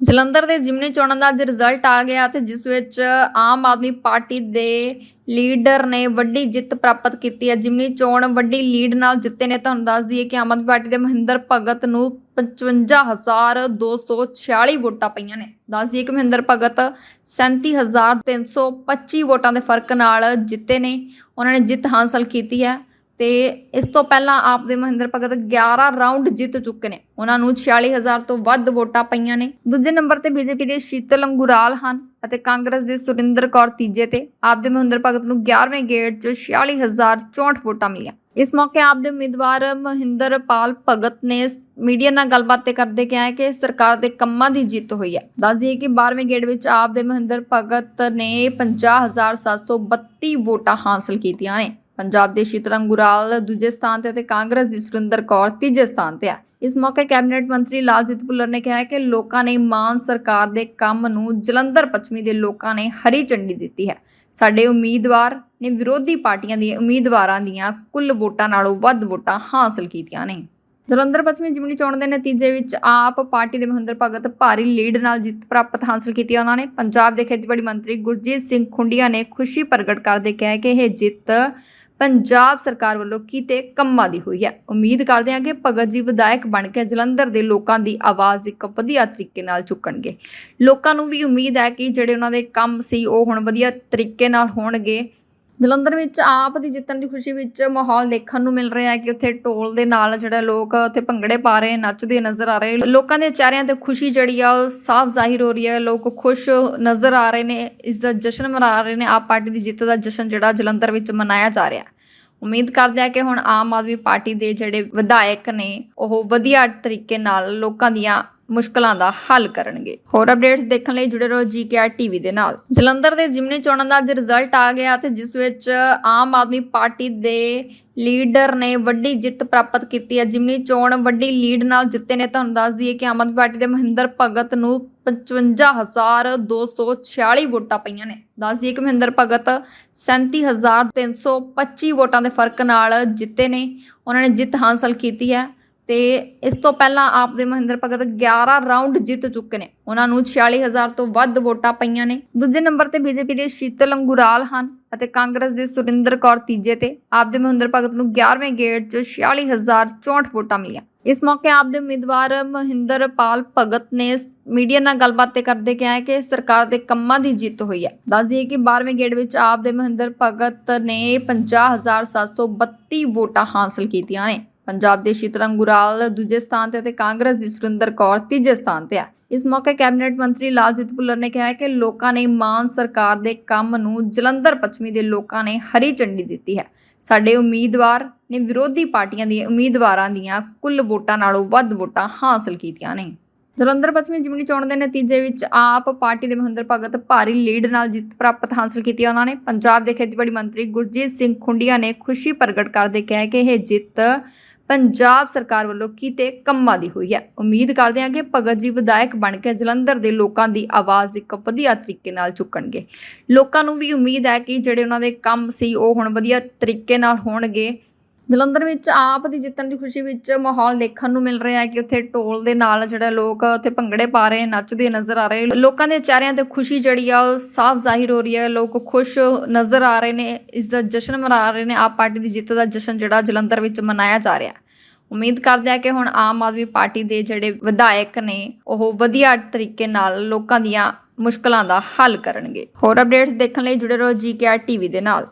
ਜਲੰਧਰ ਦੇ ਜਿਮਨੀ ਚੋਣਾਂ ਦਾ ਅੱਜ ਰਿਜ਼ਲਟ ਆ ਗਿਆ ਤੇ ਜਿਸ ਵਿੱਚ ਆਮ ਆਦਮੀ ਪਾਰਟੀ ਦੇ ਲੀਡਰ ਨੇ ਵੱਡੀ ਜਿੱਤ ਪ੍ਰਾਪਤ ਕੀਤੀ ਹੈ। ਜਿਮਨੀ ਚੋਣ ਵੱਡੀ ਲੀਡ ਨਾਲ ਜਿੱਤੇ ਨੇ। ਤੁਹਾਨੂੰ ਦੱਸ ਦਈਏ ਕਿ ਆਮ ਆਦਮੀ ਪਾਰਟੀ ਦੇ ਮਹਿੰਦਰ ਭਗਤ ਨੂੰ 55246 ਵੋਟਾਂ ਪਈਆਂ ਨੇ। ਦੱਸ ਦਈਏ ਕਿ ਮਹਿੰਦਰ ਭਗਤ 37325 ਵੋਟਾਂ ਦੇ ਫ਼ਰਕ ਨਾਲ ਜਿੱਤੇ ਨੇ। ਉਹਨਾਂ ਨੇ ਜਿੱਤ ਹਾਸਲ ਕੀਤੀ ਹੈ। ਤੇ ਇਸ ਤੋਂ ਪਹਿਲਾਂ ਆਪ ਦੇ ਮਹਿੰਦਰ ਭਗਤ 11 ਰਾਊਂਡ ਜਿੱਤ ਚੁੱਕੇ ਨੇ। ਉਹਨਾਂ ਨੂੰ 46000 ਤੋਂ ਵੱਧ ਵੋਟਾਂ ਪਈਆਂ ਨੇ। ਦੂਜੇ ਨੰਬਰ ਤੇ ਬੀਜੇਪੀ ਦੇ ਸ਼ੀਤਲ ਅੰਗੁਰਾਲ ਹਨ ਅਤੇ ਕਾਂਗਰਸ ਦੇ ਸੁਰਿੰਦਰ ਕੌਰ ਤੀਜੇ ਤੇ। ਆਪ ਦੇ ਮਹਿੰਦਰ ਭਗਤ ਨੂੰ 11ਵੇਂ ਗੇੜ 'ਚ 46064 ਵੋਟਾਂ ਮਿਲੀਆਂ। ਇਸ ਮੌਕੇ ਆਪ ਦੇ ਉਮੀਦਵਾਰ ਮਹਿੰਦਰ ਪਾਲ ਭਗਤ ਨੇ ਮੀਡੀਆ ਨਾਲ ਗੱਲਬਾਤ ਤੇ ਕਰਦੇ ਕਿਹਾ ਹੈ ਕਿ ਸਰਕਾਰ ਦੇ ਕੰਮਾਂ ਦੀ ਜਿੱਤ ਹੋਈ ਹੈ। ਦੱਸ ਦਈਏ ਕਿ 12ਵੇਂ ਗੇੜ ਵਿੱਚ ਆਪ ਦੇ ਮਹਿੰਦਰ ਭਗਤ ਨੇ 50732 ਵੋਟਾਂ ਹਾਸਲ ਕੀਤੀਆਂ ਨੇ। ਪੰਜਾਬ ਦੇ ਸ਼ੀਤਰੰਗ ਗੁਰਾਲ ਦੂਜੇ ਸਥਾਨ ਤੇ ਅਤੇ ਕਾਂਗਰਸ ਦੀ ਸੁਰਿੰਦਰ ਕੌਰ ਤੀਜੇ ਸਥਾਨ ਤੇ ਹੈ ਇਸ ਮੌਕੇ ਕੈਬਨਿਟ ਮੰਤਰੀ ਲਾਲਜੀਤ ਭੁੱਲਰ ਨੇ ਕਿਹਾ ਕਿ ਲੋਕਾਂ ਨੇ ਮਾਨ ਸਰਕਾਰ ਦੇ ਕੰਮ ਨੂੰ ਜਲੰਧਰ ਪੱਛਮੀ ਦੇ ਲੋਕਾਂ ਨੇ ਹਰੀ ਝੰਡੀ ਦਿੱਤੀ ਹੈ। ਸਾਡੇ ਉਮੀਦਵਾਰ ਨੇ ਵਿਰੋਧੀ ਪਾਰਟੀਆਂ ਦੇ ਉਮੀਦਵਾਰਾਂ ਦੀਆਂ ਕੁੱਲ ਵੋਟਾਂ ਨਾਲੋਂ ਵੱਧ ਵੋਟਾਂ ਹਾਸਲ ਕੀਤੀਆਂ ਨੇ। ਜਲੰਧਰ ਪੱਛਮੀ ਜਿਮਨੀ ਚੋਣ ਦੇ ਨਤੀਜੇ ਵਿੱਚ ਆਪ ਪਾਰਟੀ ਦੇ ਮਹਿੰਦਰ ਭਗਤ ਭਾਰੀ ਲੀਡ ਨਾਲ ਜਿੱਤ ਪ੍ਰਾਪਤ ਹਾਸਲ ਕੀਤੀ ਉਹਨਾਂ ਨੇ। ਪੰਜਾਬ ਦੇ ਖੇਤੀਬਾੜੀ ਮੰਤਰੀ ਗੁਰਜੀਤ ਸਿੰਘ ਖੁੰਡੀਆ ਨੇ ਖੁਸ਼ੀ ਪ੍ਰਗਟ ਕਰਦੇ ਕਿਹਾ ਕਿ ਇਹ ਜਿੱਤ ਪੰਜਾਬ ਸਰਕਾਰ ਵੱਲੋਂ ਕੀਤੇ ਕੰਮਾਂ ਦੀ ਹੋਈ ਹੈ। ਉਮੀਦ ਕਰਦੇ ਹਾਂ ਕਿ ਭਗਤ ਜੀ ਵਿਧਾਇਕ ਬਣ ਕੇ ਜਲੰਧਰ ਦੇ ਲੋਕਾਂ ਦੀ ਆਵਾਜ਼ ਇੱਕ ਵਧੀਆ ਤਰੀਕੇ ਨਾਲ ਚੁੱਕਣਗੇ। ਲੋਕਾਂ ਨੂੰ ਵੀ ਉਮੀਦ ਹੈ ਕਿ ਜਿਹੜੇ ਉਹਨਾਂ ਦੇ ਕੰਮ ਸੀ, ਉਹ ਹੁਣ ਵਧੀਆ ਤਰੀਕੇ ਨਾਲ ਹੋਣਗੇ। ਜਲੰਧਰ ਵਿੱਚ ਆਪ ਦੀ ਜਿੱਤਣ ਦੀ ਖੁਸ਼ੀ ਵਿੱਚ ਮਾਹੌਲ ਦੇਖਣ ਨੂੰ ਮਿਲ ਰਿਹਾ ਹੈ ਕਿ ਉੱਥੇ ਟੋਲ ਦੇ ਨਾਲ ਜਿਹੜਾ ਲੋਕ ਉੱਥੇ ਭੰਗੜੇ ਪਾ ਰਹੇ, ਨੱਚਦੇ ਨਜ਼ਰ ਆ ਰਹੇ। ਲੋਕਾਂ ਦੇ ਚਿਹਰਿਆਂ ਤੇ ਖੁਸ਼ੀ ਜਿਹੜੀ ਆ, ਉਹ ਸਾਫ਼ ਜ਼ਾਹਿਰ ਹੋ ਰਹੀ ਹੈ। ਲੋਕ ਖੁਸ਼ ਨਜ਼ਰ ਆ ਰਹੇ ਨੇ, ਇਸ ਦਾ ਜਸ਼ਨ ਮਨਾ ਰਹੇ ਨੇ। ਆਪ ਪਾਰਟੀ ਦੀ ਜਿੱਤ ਦਾ ਜਸ਼ਨ ਜਿਹੜਾ ਜਲੰਧਰ ਵਿੱਚ ਮਨਾਇਆ ਜਾ ਰਿਹਾ ਹੈ। ਉਮੀਦ ਕਰਦੇ ਆ ਕਿ ਹੁਣ ਆਮ ਆਦਮੀ ਪਾਰਟੀ ਦੇ ਜਿਹੜੇ ਵਿਧਾਇਕ ਨੇ, ਉਹ ਵਧੀਆ ਤਰੀਕੇ ਨਾਲ ਲੋਕਾਂ ਦੀਆਂ ਮੁਸ਼ਕਲਾਂ ਦਾ ਹੱਲ ਕਰਨਗੇ। ਹੋਰ ਅਪਡੇਟਸ ਦੇਖਣ ਲਈ ਜੁੜੇ ਰਹੋ ਜੀਕੇਆਰ ਟੀਵੀ ਦੇ ਨਾਲ। ਜਲੰਧਰ ਦੇ ਜਿਮਨੀ ਚੋਣਾਂ ਦਾ ਅੱਜ ਰਿਜ਼ਲਟ ਆ ਗਿਆ ਤੇ ਜਿਸ ਵਿੱਚ ਆਮ ਆਦਮੀ ਪਾਰਟੀ ਦੇ ਲੀਡਰ ਨੇ ਵੱਡੀ ਜਿੱਤ ਪ੍ਰਾਪਤ ਕੀਤੀ ਹੈ। ਜਿਮਨੀ ਚੋਣ ਵੱਡੀ ਲੀਡ ਨਾਲ ਜਿੱਤੇ ਨੇ। ਤੁਹਾਨੂੰ ਦੱਸ ਦਈਏ ਕਿ ਆਮ ਆਦਮੀ ਪਾਰਟੀ ਦੇ ਮਹਿੰਦਰ ਭਗਤ ਨੂੰ 55246 ਵੋਟਾਂ ਪਈਆਂ ਨੇ। ਦੱਸ ਦਈਏ ਕਿ ਮਹਿੰਦਰ ਭਗਤ 37325 ਵੋਟਾਂ ਦੇ ਫ਼ਰਕ ਨਾਲ ਜਿੱਤੇ ਨੇ। ਉਹਨਾਂ ਨੇ ਜਿੱਤ ਹਾਸਲ ਕੀਤੀ ਹੈ। ਤੇ ਇਸ ਤੋਂ ਪਹਿਲਾਂ ਆਪ ਦੇ ਮਹਿੰਦਰ ਭਗਤ 11 ਰਾਊਂਡ ਜਿੱਤ ਚੁੱਕੇ ਨੇ। ਉਹਨਾਂ ਨੂੰ 46000 ਤੋਂ ਵੱਧ ਵੋਟਾਂ ਪਈਆਂ ਨੇ। ਦੂਜੇ ਨੰਬਰ ਤੇ ਬੀਜੇਪੀ ਦੇ ਸ਼ੀਤਲ ਅੰਗੁਰਾਲ ਹਨ ਅਤੇ ਕਾਂਗਰਸ ਦੇ ਸੁਰਿੰਦਰ ਕੌਰ ਤੀਜੇ ਤੇ। ਆਪ ਦੇ ਮਹਿੰਦਰ ਭਗਤ ਨੂੰ 11ਵੇਂ ਗੇੜ 'ਚ 46064 ਵੋਟਾਂ ਮਿਲੀਆਂ। ਇਸ ਮੌਕੇ ਆਪ ਦੇ ਉਮੀਦਵਾਰ ਮਹਿੰਦਰ ਪਾਲ ਭਗਤ ਨੇ ਮੀਡੀਆ ਨਾਲ ਗੱਲਬਾਤ ਤੇ ਕਰਦੇ ਕਿਹਾ ਹੈ ਕਿ ਸਰਕਾਰ ਦੇ ਕੰਮਾਂ ਦੀ ਜਿੱਤ ਹੋਈ ਹੈ। ਦੱਸ ਦਈਏ ਕਿ 12ਵੇਂ ਗੇੜ ਵਿੱਚ ਆਪ ਦੇ ਮਹਿੰਦਰ ਭਗਤ ਨੇ 50732 ਵੋਟਾਂ ਹਾਸਲ ਕੀਤੀਆਂ ਨੇ। ਪੰਜਾਬ ਦੇ ਸ਼ੀਤਰੰਗ ਗੁਰਾਲ ਦੂਜੇ ਸਥਾਨ ਤੇ ਅਤੇ ਕਾਂਗਰਸ ਦੀ ਸੁਰਿੰਦਰ ਕੌਰ ਤੀਜੇ ਸਥਾਨ ਤੇ ਹੈ ਇਸ ਮੌਕੇ ਕੈਬਨਿਟ ਮੰਤਰੀ ਲਾਲਜੀਤ ਭੁੱਲਰ ਨੇ ਕਿਹਾ ਕਿ ਲੋਕਾਂ ਨੇ ਮਾਨ ਸਰਕਾਰ ਦੇ ਕੰਮ ਨੂੰ ਜਲੰਧਰ ਪੱਛਮੀ ਦੇ ਲੋਕਾਂ ਨੇ ਹਰੀ ਝੰਡੀ ਦਿੱਤੀ ਹੈ। ਸਾਡੇ ਉਮੀਦਵਾਰ ਨੇ ਵਿਰੋਧੀ ਪਾਰਟੀਆਂ ਦੀਆਂ ਉਮੀਦਵਾਰਾਂ ਦੀਆਂ ਕੁੱਲ ਵੋਟਾਂ ਨਾਲੋਂ ਵੱਧ ਵੋਟਾਂ ਹਾਸਲ ਕੀਤੀਆਂ ਨੇ। ਜਲੰਧਰ ਪੱਛਮੀ ਜਿਮਨੀ ਚੋਣ ਦੇ ਨਤੀਜੇ ਵਿੱਚ ਆਪ ਪਾਰਟੀ ਦੇ ਮਹਿੰਦਰ ਭਗਤ ਭਾਰੀ ਲੀਡ ਨਾਲ ਜਿੱਤ ਪ੍ਰਾਪਤ ਹਾਸਲ ਕੀਤੀ ਉਹਨਾਂ ਨੇ ਪੰਜਾਬ ਦੇ ਖੇਤੀਬਾੜੀ ਮੰਤਰੀ ਗੁਰਜੀਤ ਸਿੰਘ ਖੁੰਡੀਆ ਨੇ ਖੁਸ਼ੀ ਪ੍ਰਗਟ ਕਰਦੇ ਕਿਹਾ ਕਿ ਇਹ ਜਿੱਤ ਪੰਜਾਬ ਸਰਕਾਰ ਵੱਲੋਂ ਕੀਤੇ ਕੰਮਾਂ ਦੀ ਹੋਈ ਹੈ। ਉਮੀਦ ਕਰਦੇ ਹਾਂ ਕਿ ਭਗਤ ਜੀ ਵਿਧਾਇਕ ਬਣ ਕੇ ਜਲੰਧਰ ਦੇ ਲੋਕਾਂ ਦੀ ਆਵਾਜ਼ ਇੱਕ ਵਧੀਆ ਤਰੀਕੇ ਨਾਲ ਚੁੱਕਣਗੇ। ਲੋਕਾਂ ਨੂੰ ਵੀ ਉਮੀਦ ਹੈ ਕਿ ਜਿਹੜੇ ਉਹਨਾਂ ਦੇ ਕੰਮ ਸੀ, ਉਹ ਹੁਣ ਵਧੀਆ ਤਰੀਕੇ ਨਾਲ ਹੋਣਗੇ। ਜਲੰਧਰ ਵਿੱਚ ਆਪ ਦੀ ਜਿੱਤਣ ਦੀ ਖੁਸ਼ੀ ਵਿੱਚ ਮਾਹੌਲ ਦੇਖਣ ਨੂੰ ਮਿਲ ਰਿਹਾ ਹੈ ਕਿ ਉੱਥੇ ਟੋਲ ਦੇ ਨਾਲ ਜਿਹੜਾ ਲੋਕ ਉੱਥੇ ਭੰਗੜੇ ਪਾ ਰਹੇ, ਨੱਚਦੇ ਨਜ਼ਰ ਆ ਰਹੇ। ਲੋਕਾਂ ਦੇ ਚਿਹਰਿਆਂ ਤੇ ਖੁਸ਼ੀ ਜਿਹੜੀ ਆ, ਉਹ ਸਾਫ਼ ਜ਼ਾਹਿਰ ਹੋ ਰਹੀ ਹੈ। ਲੋਕ ਖੁਸ਼ ਨਜ਼ਰ ਆ ਰਹੇ ਨੇ, ਇਸ ਦਾ ਜਸ਼ਨ ਮਨਾ ਰਹੇ ਨੇ। ਆਪ ਪਾਰਟੀ ਦੀ ਜਿੱਤ ਦਾ ਜਸ਼ਨ ਜਿਹੜਾ ਜਲੰਧਰ ਵਿੱਚ ਮਨਾਇਆ ਜਾ ਰਿਹਾ ਹੈ। ਉਮੀਦ ਕਰਦੇ ਆ ਕਿ ਹੁਣ ਆਮ ਆਦਮੀ ਪਾਰਟੀ ਦੇ ਜਿਹੜੇ ਵਿਧਾਇਕ ਨੇ, ਉਹ ਵਧੀਆ ਤਰੀਕੇ ਨਾਲ ਲੋਕਾਂ ਦੀਆਂ ਮੁਸ਼ਕਲਾਂ ਦਾ ਹੱਲ ਕਰਨਗੇ। ਹੋਰ ਅਪਡੇਟਸ ਦੇਖਣ ਲਈ ਜੁੜੇ ਰਹੋ ਜੀਕੇਆਰ ਟੀਵੀ ਦੇ ਨਾਲ।